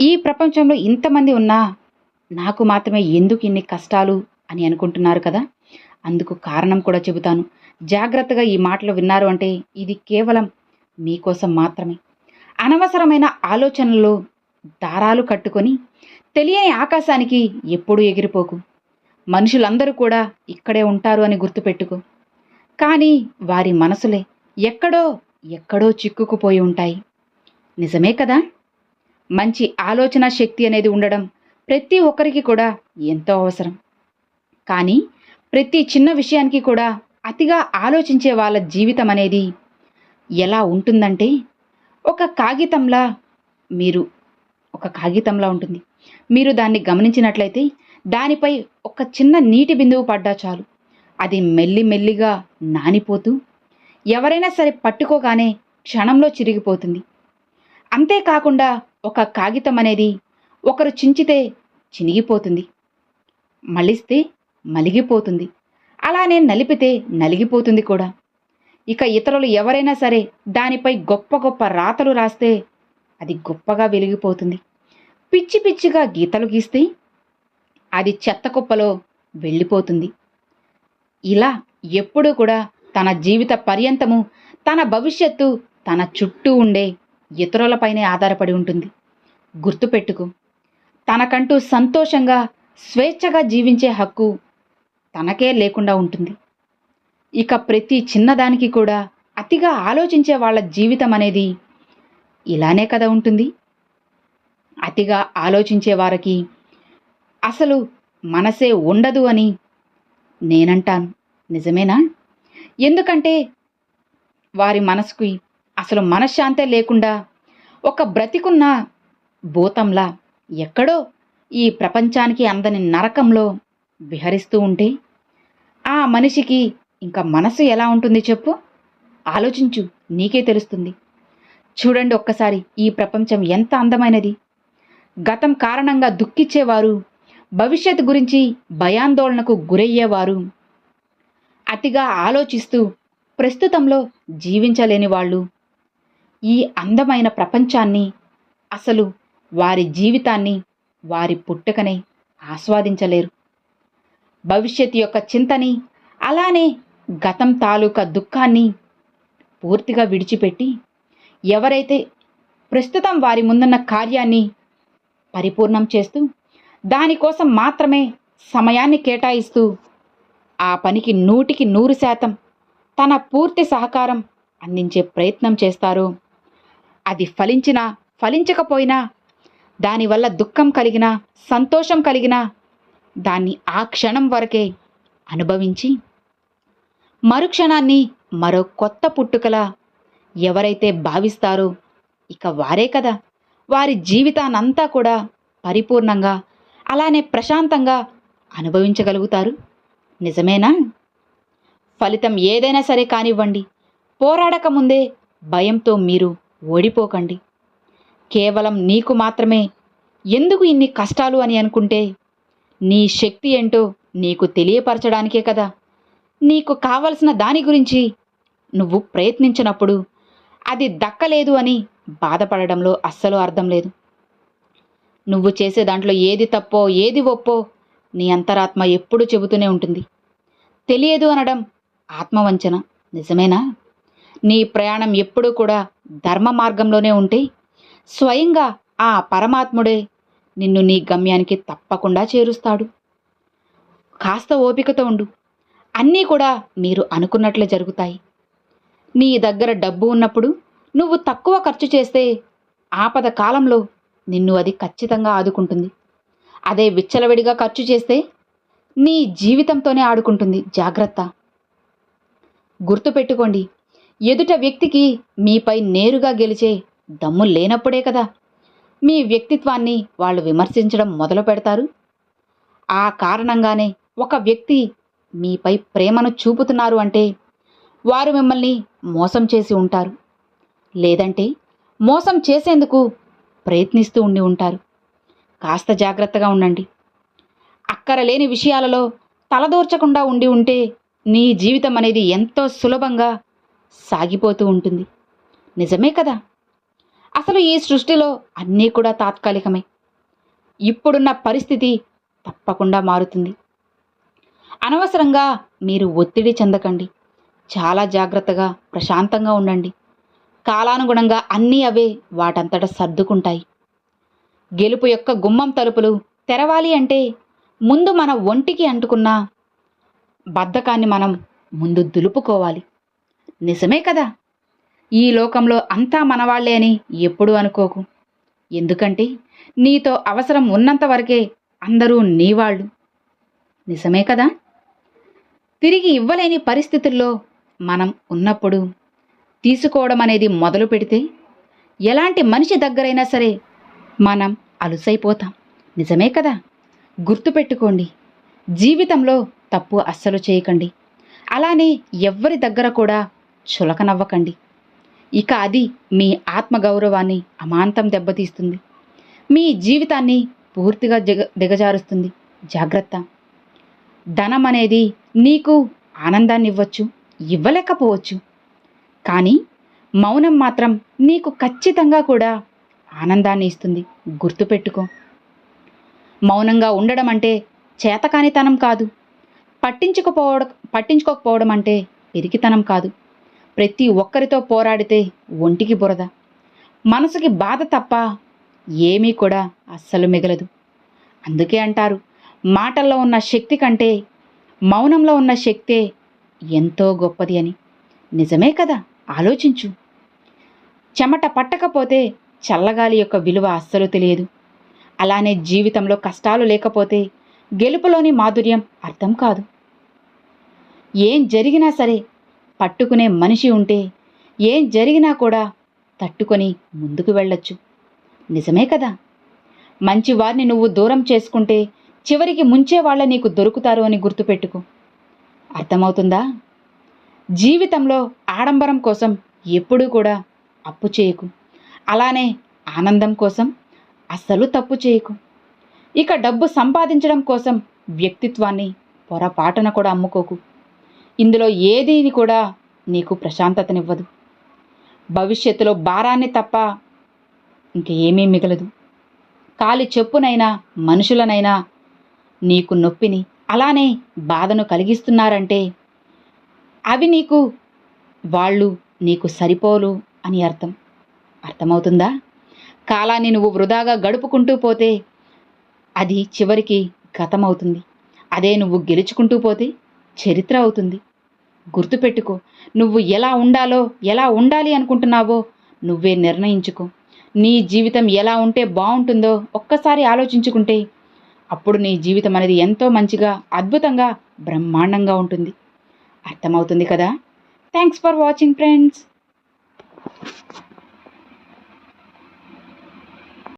ఈ ప్రపంచంలో ఇంతమంది ఉన్నా నాకు మాత్రమే ఎందుకు ఇన్ని కష్టాలు అని అనుకుంటున్నారు కదా? అందుకు కారణం కూడా చెబుతాను. జాగ్రత్తగా ఈ మాటలు విన్నారు అంటే ఇది కేవలం మీకోసం మాత్రమే. అనవసరమైన ఆలోచనలు దారాలు కట్టుకొని తెలియని ఆకాశానికి ఎప్పుడూ ఎగిరిపోకు. మనుషులందరూ కూడా ఇక్కడే ఉంటారు అని గుర్తుపెట్టుకో. కానీ వారి మనసులే ఎక్కడో ఎక్కడో చిక్కుకుపోయి ఉంటాయి. నిజమే కదా? మంచి ఆలోచన శక్తి అనేది ఉండడం ప్రతి ఒక్కరికి కూడా ఎంతో అవసరం. కానీ ప్రతి చిన్న విషయానికి కూడా అతిగా ఆలోచించే వాళ్ళ జీవితం అనేది ఎలా ఉంటుందంటే ఒక కాగితంలా మీరు ఒక కాగితంలా ఉంటుంది. మీరు దాన్ని గమనించినట్లయితే దానిపై ఒక చిన్న నీటి బిందువు పడ్డా చాలు. అది మెల్లి మెల్లిగా నానిపోతూ ఎవరైనా సరే పట్టుకోగానే క్షణంలో చిరిగిపోతుంది. అంతేకాకుండా ఒక కాగితం అనేది ఒకరు చించితే చినిగిపోతుంది. మలిస్తే మలిగిపోతుంది. అలానే నలిపితే నలిగిపోతుంది కూడా. ఇక ఇతరులు ఎవరైనా సరే దానిపై గొప్ప గొప్ప రాతలు రాస్తే అది గొప్పగా వెలిగిపోతుంది. పిచ్చి పిచ్చిగా గీతలు గీస్తే అది చెత్త కుప్పలో వెళ్ళిపోతుంది. ఇలా ఎప్పుడూ కూడా తన జీవిత పర్యంతము తన భవిష్యత్తు తన చుట్టూ ఉండే ఇతరులపైనే ఆధారపడి ఉంటుంది. గుర్తుపెట్టుకో తనకంటూ సంతోషంగా స్వేచ్ఛగా జీవించే హక్కు తనకే లేకుండా ఉంటుంది. ఇక ప్రతి చిన్నదానికి కూడా అతిగా ఆలోచించే వాళ్ళ జీవితం అనేది ఇలానే కదా ఉంటుంది. అతిగా ఆలోచించే వారికి అసలు మనసే ఉండదు అని నేనంటాను. నిజమేనా? ఎందుకంటే వారి మనసుకి అసలు మనశ్శాంతే లేకుండా ఒక బ్రతికున్న భూతంలా ఎక్కడో ఈ ప్రపంచానికి అందని నరకంలో విహరిస్తూ ఉంటే ఆ మనిషికి ఇంకా మనసు ఎలా ఉంటుంది చెప్పు? ఆలోచించు నీకే తెలుస్తుంది. చూడండి ఒక్కసారి ఈ ప్రపంచం ఎంత అందమైనది. గతం కారణంగా దుఃఖించేవారు భవిష్యత్తు గురించి భయాందోళనకు గురయ్యేవారు. అతిగా ఆలోచిస్తూ ప్రస్తుతంలో జీవించలేని వాళ్ళు. ఈ అందమైన ప్రపంచాన్ని అసలు వారి జీవితాన్ని వారి పుట్టుకనే ఆస్వాదించలేరు. భవిష్యత్తు యొక్క చింతని అలానే గతం తాలూకా దుఃఖాన్ని పూర్తిగా విడిచిపెట్టి ఎవరైతే ప్రస్తుతం వారి ముందున్న కార్యాన్ని పరిపూర్ణం చేస్తూ దానికోసం మాత్రమే సమయాన్ని కేటాయిస్తూ ఆ పనికి నూటికి నూరు శాతం తన పూర్తి సహకారం అందించే ప్రయత్నం చేస్తారో అది ఫలించినా ఫలించకపోయినా దానివల్ల దుఃఖం కలిగినా సంతోషం కలిగినా దాన్ని ఆ క్షణం వరకే అనుభవించి మరుక్షణాన్ని మరో కొత్త పుట్టుకలా ఎవరైతే భావిస్తారో ఇక వారే కదా. వారి జీవితానంతా కూడా పరిపూర్ణంగా అలానే ప్రశాంతంగా అనుభవించగలుగుతారు. నిజమేనా? ఫలితం ఏదైనా సరే కానివ్వండి. పోరాడక ముందే భయంతో మీరు ఓడిపోకండి. కేవలం నీకు మాత్రమే. ఎందుకు ఇన్ని కష్టాలు అని అనుకుంటే? నీ శక్తి ఏంటో నీకు తెలియపరచడానికే కదా. నీకు కావలసిన దాని గురించి నువ్వు ప్రయత్నించినప్పుడు అది దక్కలేదు అని బాధపడడంలో అస్సలు అర్థం లేదు. నువ్వు చేసే దాంట్లో ఏది తప్పో ఏది ఒప్పో నీ అంతరాత్మ ఎప్పుడూ చెబుతూనే ఉంటుంది. తెలియదు అనడం ఆత్మవంచన. నిజమేనా? నీ ప్రయాణం ఎప్పుడూ కూడా ధర్మ మార్గంలోనే ఉంటే స్వయంగా ఆ పరమాత్ముడే నిన్ను నీ గమ్యానికి తప్పకుండా చేరుస్తాడు. కాస్త ఓపికతో ఉండు. అన్నీ కూడా మీరు అనుకున్నట్లే జరుగుతాయి. నీ దగ్గర డబ్బు ఉన్నప్పుడు నువ్వు తక్కువ ఖర్చు చేస్తే ఆపద కాలంలో నిన్ను అది ఖచ్చితంగా ఆదుకుంటుంది. అదే విచ్చలవిడిగా ఖర్చు చేస్తే నీ జీవితంతోనే ఆడుకుంటుంది జాగ్రత్త. గుర్తుపెట్టుకోండి ఎదుట వ్యక్తికి మీపై నేరుగా గెలిచే దమ్ము లేనప్పుడే కదా. మీ వ్యక్తిత్వాన్ని వాళ్ళు విమర్శించడం మొదలు పెడతారు. ఆ కారణంగానే ఒక వ్యక్తి మీపై ప్రేమను చూపుతున్నారు అంటే వారు మిమ్మల్ని మోసం చేసి ఉంటారు. లేదంటే మోసం చేసేందుకు ప్రయత్నిస్తూ ఉండి ఉంటారు. కాస్త జాగ్రత్తగా ఉండండి. అక్కర లేని విషయాలలో తలదూర్చకుండా ఉండి ఉంటే నీ జీవితం అనేది ఎంతో సులభంగా సాగిపోతూ ఉంటుంది. నిజమే కదా? అసలు ఈ సృష్టిలో అన్నీ కూడా తాత్కాలికమే. ఇప్పుడున్న పరిస్థితి తప్పకుండా మారుతుంది. అనవసరంగా మీరు ఒత్తిడి చెందకండి. చాలా జాగ్రత్తగా ప్రశాంతంగా ఉండండి. కాలానుగుణంగా అన్నీ అవే వాటంతట సర్దుకుంటాయి. గెలుపు యొక్క గుమ్మం తలుపులు తెరవాలి అంటే ముందు మన ఒంటికి అంటుకున్న బద్ధకాన్ని మనం ముందు దులుపుకోవాలి. నిజమే కదా? ఈ లోకంలో అంతా మనవాళ్ళే అని ఎప్పుడూ అనుకోకు. ఎందుకంటే నీతో అవసరం ఉన్నంత వరకే అందరూ నీవాళ్ళు. నిజమే కదా? తిరిగి ఇవ్వలేని పరిస్థితుల్లో మనం ఉన్నప్పుడు తీసుకోవడం అనేది మొదలు పెడితే ఎలాంటి మనిషి దగ్గరైనా సరే మనం అలుసైపోతాం. నిజమే కదా? గుర్తుపెట్టుకోండి జీవితంలో తప్పు అస్సలు చేయకండి. అలానే ఎవ్వరి దగ్గర కూడా చులకనవ్వకండి. ఇక అది మీ ఆత్మగౌరవాన్ని అమాంతం దెబ్బతీస్తుంది. మీ జీవితాన్ని పూర్తిగా దిగ దిగజారుస్తుంది. జాగ్రత్త. ధనం అనేది నీకు ఆనందాన్ని ఇవ్వచ్చు ఇవ్వలేకపోవచ్చు. కానీ మౌనం మాత్రం నీకు ఖచ్చితంగా కూడా ఆనందాన్ని ఇస్తుంది. గుర్తుపెట్టుకో. మౌనంగా ఉండడం అంటే చేతకానితనం కాదు. పట్టించుకోపోవడం పట్టించుకోకపోవడం అంటే పెరిగితనం కాదు. ప్రతి ఒక్కరితో పోరాడితే ఒంటికి బురద. మనసుకి బాధ తప్ప ఏమీ కూడా అస్సలు మిగలదు. అందుకే అంటారు మాటల్లో ఉన్న శక్తి కంటే మౌనంలో ఉన్న శక్తే ఎంతో గొప్పది అని. నిజమే కదా? ఆలోచించు. చెమట పట్టకపోతే చల్లగాలి యొక్క విలువ అస్సలు తెలియదు. అలానే జీవితంలో కష్టాలు లేకపోతే గెలుపులోని మాధుర్యం అర్థం కాదు. ఏం జరిగినా సరే పట్టుకునే మనిషి ఉంటే ఏం జరిగినా కూడా తట్టుకొని ముందుకు వెళ్ళొచ్చు. నిజమే కదా? మంచి వారిని నువ్వు దూరం చేసుకుంటే చివరికి ముంచే వాళ్ళ నీకు దొరుకుతారు అని గుర్తుపెట్టుకో. అర్థమవుతుందా? జీవితంలో ఆడంబరం కోసం ఎప్పుడూ కూడా అప్పు చేయకు. అలానే ఆనందం కోసం అస్సలు తప్పు చేయకు. ఇక డబ్బు సంపాదించడం కోసం వ్యక్తిత్వాన్ని పొరపాటున కూడా అమ్ముకోకు. ఇందులో ఏది కూడా నీకు ప్రశాంతతనివ్వదు. భవిష్యత్తులో భారాన్ని తప్ప ఇంక ఏమీ మిగలదు. కాలి చెప్పునైనా మనుషులనైనా నీకు నొప్పిని అలానే బాధను కలిగిస్తున్నారంటే అవి నీకు వాళ్ళు నీకు సరిపోలు అని అర్థం. అర్థమవుతుందా? కాలాన్ని నువ్వు వృధాగా గడుపుకుంటూ పోతే అది చివరికి గతమవుతుంది. అదే నువ్వు గెలుచుకుంటూ పోతే చరిత్ర అవుతుంది. గుర్తుపెట్టుకో నువ్వు ఎలా ఉండాలో ఎలా ఉండాలి అనుకుంటున్నావో నువ్వే నిర్ణయించుకో. నీ జీవితం ఎలా ఉంటే బాగుంటుందో ఒక్కసారి ఆలోచించుకుంటే అప్పుడు నీ జీవితం అనేది ఎంతో మంచిగా అద్భుతంగా బ్రహ్మాండంగా ఉంటుంది. అర్థమవుతుంది కదా? Thanks for watching friends